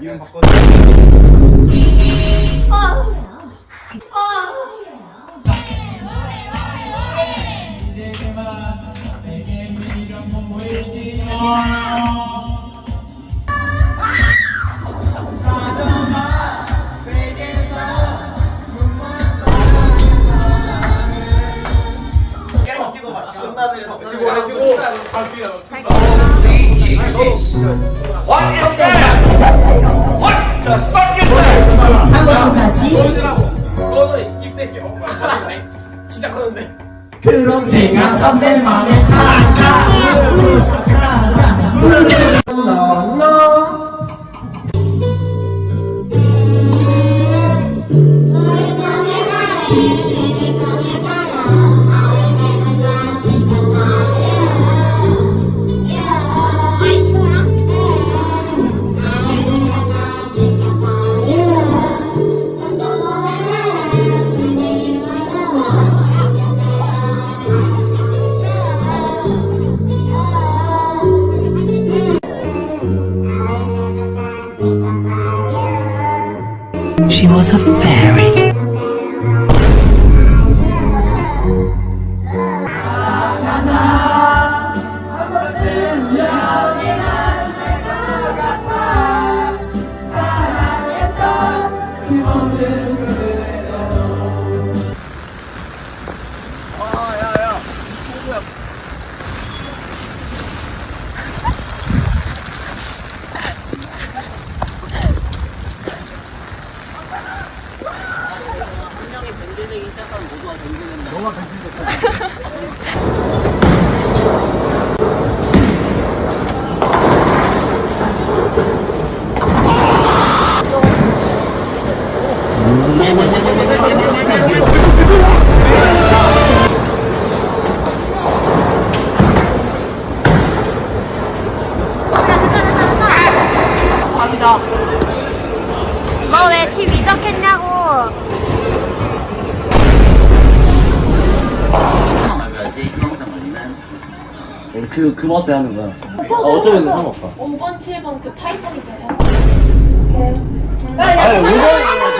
이름 바꿔. 그럼 was a fairy. 갑니다. 너왜팀 이적했냐고. 그, 그 맛에 하는 거야. 어, 어쩌면 상관없다. 5번, 7번 그 타이틀이 되잖아. 아니, 이거,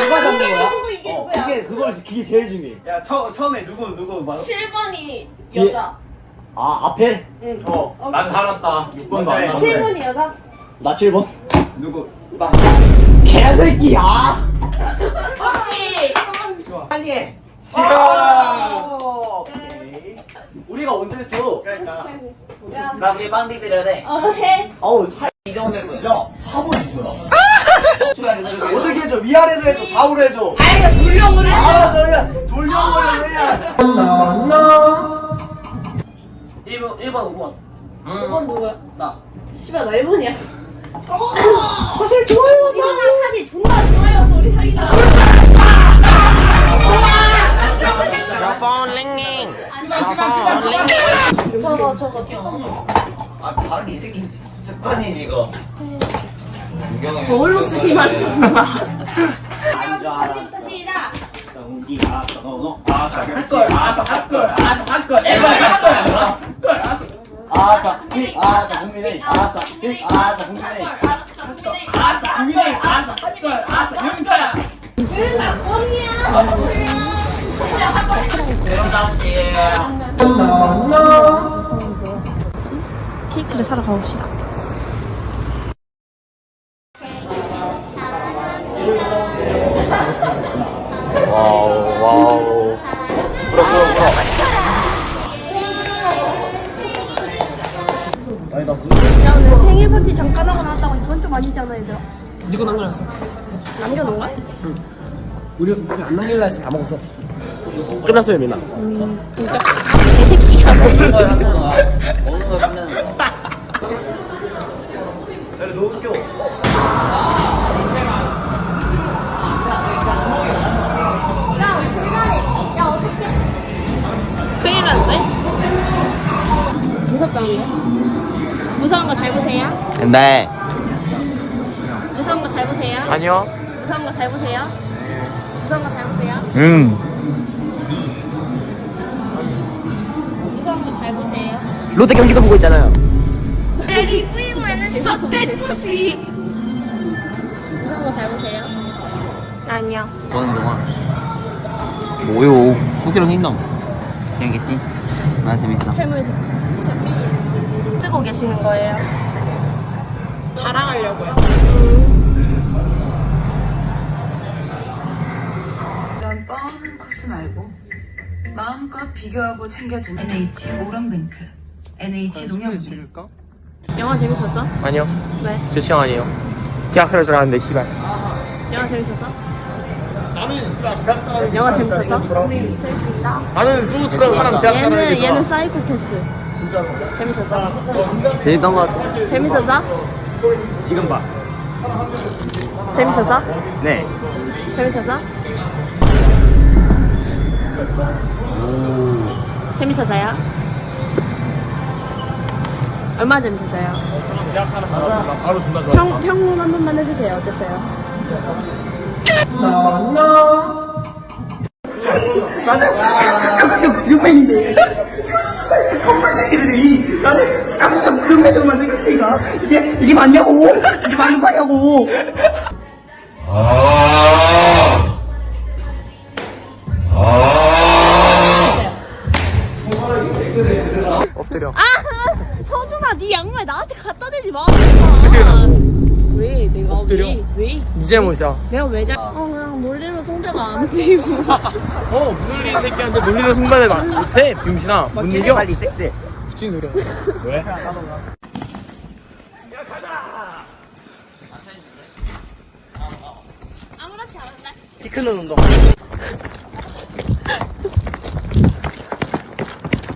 누가 잡는 거야? 이게 어, 누구야? 그게, 그걸, 그게 제일 중요해. 야, 처, 처음에 누구, 누구 말 7번이 여자. 아, 앞에? 응. 어, 난 알았다. 6번도 안 나왔네. 7번이 여자. 나 7번. 누구? 개새끼야! 혹시 빨리 해! 시간! 우리가 언제 했어? 그러니까. 나 위에 빵디 드려야 돼. 어, 해. 어우, 차, 이 정도면. 야, 4번이 뭐야? 조용하게 들을게. 어떻게 해줘? 위아래로 해줘? 좌우로 해줘? 아이, 돌려보내. 알았어, 그냥. 너너 1번, 1번, 5번. 5번 누구야? 나. 씨발, 나 1번이야. 사실 좋아요. 사실 존나 좋아요, 우리 사귀다. 저거, 저거, 저거. 아, 바로 이 새끼 습관이지, 이거. 유경이. 거울로 쓰지 말고. 부터 시작. 아싸, 너너. 아싸, 걸, 아싸, 핫걸, 아싸, 핫걸, 에바, 핫걸, 아싸, 핫걸, 아싸. 아싸, 빅, 아싸, 국민의 아싸, 빅, 아싸, 국민의 아싸, 국민의 아싸, 핫걸, 아싸, 윤차야. 대형장지. 너너 케이크를 사러 가봅시다. 와우, 와우. 불어, 불어, 불어. 아니, 나 야, 근데 생일 파티 잠깐 하고 나왔다고 이건 좀 아니잖아, 얘들아. 니거 남겨놨어. 남겨놓은 거야? 우리 우리 안 남길라 해서 다 먹었어. 끝났어요, 민아. 개새끼야. 먹는 거야, 하는 거야. 먹는 거야, 끝내는 거. 야, 너무 웃겨. 큰일 났네. 무섭다는데? 무서운 거 잘 보세요. 네. 무서운 거 잘 보세요. 아니요. 무서운 거 잘 보세요. 무서운 거 잘 보세요. 음. 롯데 경기도 보고 있잖아요. 이상한 거잘 보세요. 아니요. 보는 동안 뭐요 호기로 행동 재밌겠지? 아 재밌어 뜨고 계시는 거예요. 자랑하려고요. 이런 뻔한 코스 말고 마음껏 비교하고 챙겨주는 NH 오런뱅크 NH 농협이에요. 영화 재밌었어? 아니요. 왜? 제 취향 아니에요. 대학교를 들어갔는데, 씨발. 영화 재밌었어? 영화 재밌었어? 재밌습니다. 나는 소우처럼 하는 대학 얘는 얘는 사이코패스. 재밌었어? 재밌던 것 같아 재밌었어? 지금 봐 재밌었어? 네. 재밌었어? 재밌었어요? 얼마나 재밌었어요? 대학하는 바로, 바로 존나 좋아. 평, 평론 한 번만 해주세요. 어땠어요? 나는 유명인데 건물 새끼들이 나는 쌍쌍 금메달 만들고 있으니까 이게 이게 맞냐고 이게 맞는 거냐고 엎드려. 아! 서준아, 네 양말 나한테 갖다 대지 마. 왜? 내가 엎드려. 왜? 왜? 니 잘못이야. 내가 왜 잘? 어, 그냥 놀리면 송대가 안 뛰고. 어, 못 놀리는 새끼한테 놀리는 순간에 막 못해, 빙신아. 못 이겨? 빨리 섹스해. 미친 소리야. 왜? 아무렇지 않은데? 키 크는 운동.